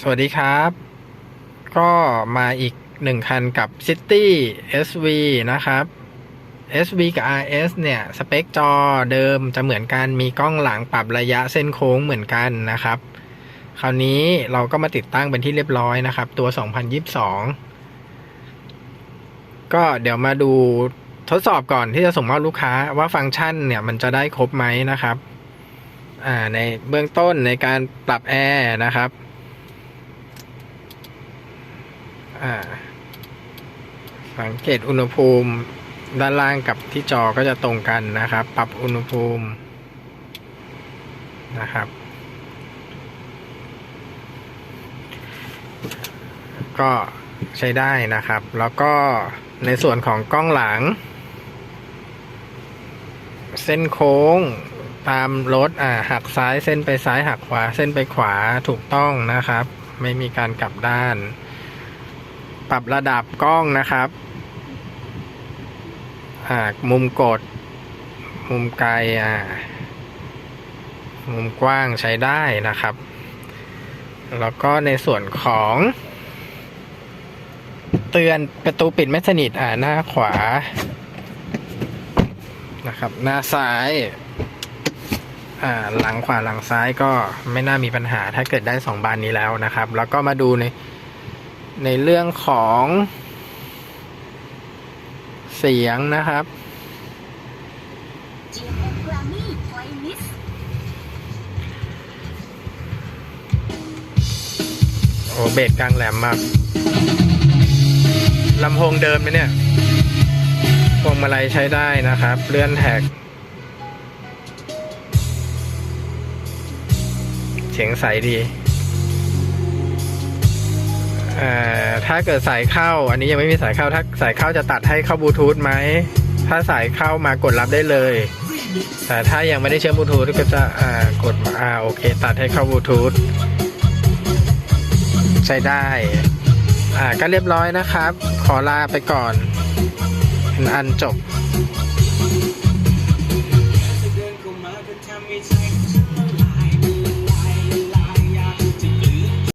สวัสดีครับ ก็มาอีกหนึ่งคันกับ City SV นะครับ SV กับ RS เนี่ย สเปคจอเดิมจะเหมือนกันมีกล้องหลังปรับระยะเส้นโค้งเหมือนกันนะครับ คราวนี้เราก็มาติดตั้งเป็นที่เรียบร้อยนะครับ ตัว 2022 ก็เดี๋ยวมาดูทดสอบก่อนที่จะส่งมอบลูกค้าว่าฟังก์ชันเนี่ยมันจะได้ครบไหมนะครับ อ่าในเบื้องต้นในการปรับแอร์นะครับ สังเกตอุณหภูมิด้านล่างกับที่จอก็จะตรงกันนะครับ ปรับอุณหภูมินะครับ ก็ใช้ได้นะครับ แล้วก็ในส่วนของกล้องหลัง เส้นโค้งตามรถอ่าหักซ้ายเส้นไปซ้ายหักขวาเส้นไปขวาถูกต้องนะครับ ไม่มีการกลับด้าน ปรับระดับกล้องนะครับอ่ามุมกด มุมไกลอ่า มุมกว้างใช้ได้นะครับ แล้วก็ในส่วนของ เตือนประตูปิดไม่สนิทอ่าหน้าขวา นะครับ หน้าซ้ายอ่าหลังขวาหลังซ้ายก็ไม่น่ามีปัญหาถ้าเกิดได้สองบานนี้แล้วนะครับ แล้วก็มาดูใน ในเรื่องของเสียงนะครับ โอ้เบสกลางแหลมมากลำโพงเดิมไหมเนี่ยพวงมาลัยใช้ได้นะครับ เลื่อนแท็ก เสียงใสดี ถ้าเกิดสายเข้า อันนี้ยังไม่มีสายเข้า ถ้าสายเข้าจะตัดให้เข้าบลูทูธไหม ถ้าสายเข้ามากดรับได้เลย แต่ถ้ายังไม่ได้เชื่อมบลูทูธก็จะกดอ่าโอเค ตัดให้เข้าบลูทูธใช้ได้ อ่าก็เรียบร้อยนะครับ ขอลาไปก่อน อันจบไม่า